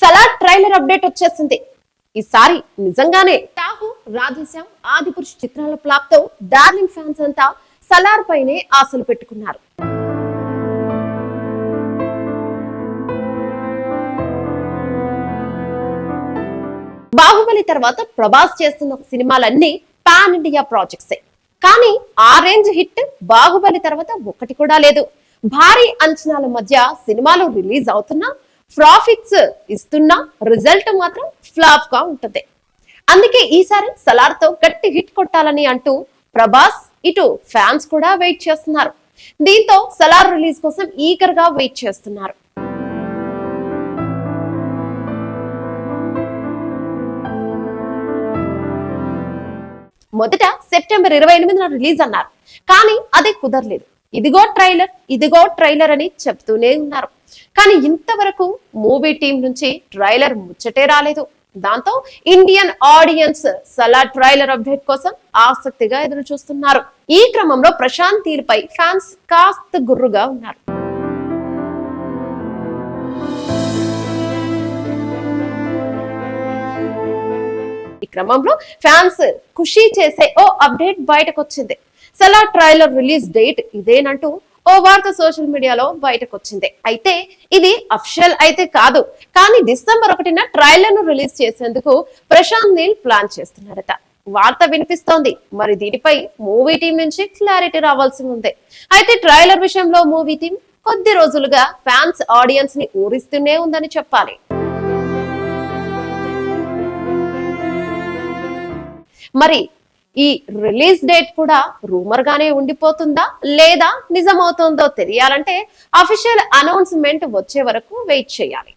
Salad trailer update వచ్చేసింది. ఈసారి నిజంగానే టాహు రాధేశ్యామ్ ఆదిపురుష్ చిత్రాల ఫ్లాప్తో డార్లింగ్ ఫ్యాన్స్ అంతా సలార్ పైనే ఆశలు పెట్టుకున్నారు. బాహుబలి తర్వాత ప్రభాస్ చేస్తున్న సినిమాలన్నీ పాన్ ఇండియా ప్రాజెక్ట్సే. కానీ ఆ రేంజ్ హిట్ బాహుబలి తర్వాత ఒకటి కూడా లేదు. భారీ అంచనాల మధ్య సినిమాలు రిలీజ్ అవుతున్నా ప్రాఫిట్స్ ఇస్తున్నా రిజల్ట్ మాత్రం ఫ్లాప్గా ఉంటుంది. అందుకే ఈసారి సలార్తో గట్టి హిట్ కొట్టాలని అంటూ ప్రభాస్ ఇటు ఫ్యాన్స్ కూడా వెయిట్ చేస్తున్నారు. దీంతో సలార్ రిలీజ్ కోసం ఈగర్గా వెయిట్ చేస్తున్నారు. మొదట సెప్టెంబర్ ఇరవై ఎనిమిదిన రిలీజ్ అన్నారు. కానీ అది కుదరలేదు. ఇదిగో ట్రైలర్ ఇదిగో ట్రైలర్ అని చెప్తూనే ఉన్నారు. కానీ ఇంతవరకు మూవీ టీం నుంచి ట్రైలర్ ముచ్చటే రాలేదు. దాంతో Indian audiences Salaar trailer update కోసం ఆసక్తిగా ఎదురు చూస్తున్నారు ఈ క్రమంలో ప్రశాంత్ తీరుపై ఫ్యాన్స్ కాస్త గుర్రుగా ఉన్నారు. ఈ క్రమంలో ఫ్యాన్స్ ఖుషి చేసే ఓ అప్డేట్ బయటకు వచ్చింది సలా ట్రైలర్ రిలీజ్ డేట్ ఇదేనంటూ ఓ వార్త సోషల్ మీడియాలో బయటకు వచ్చింది అయితే ఇది అఫిషియల్ అయితే కాదు కానీ డిసెంబర్ ఒకటిన ట్రైలర్ను రిలీజ్ చేసేందుకు ప్రశాంత్ నీల్ ప్లాన్ చేస్తున్నారట. వార్త వినిపిస్తోంది మరి దీనిపై మూవీ టీం నుంచి క్లారిటీ రావాల్సి ఉంది. అయితే ట్రైలర్ విషయంలో మూవీ టీం కొద్ది రోజులుగా ఫ్యాన్స్ ఆడియన్స్ని ఊరిస్తూనే ఉందని చెప్పాలి. మరి ఈ రిలీజ్ డేట్ కూడా రూమర్ గానే ఉండిపోతుందా? లేదా నిజమవుతుందో తెలియాలంటే అఫీషియల్ అనౌన్స్మెంట్ వచ్చే వరకు వెయిట్ చేయాలి.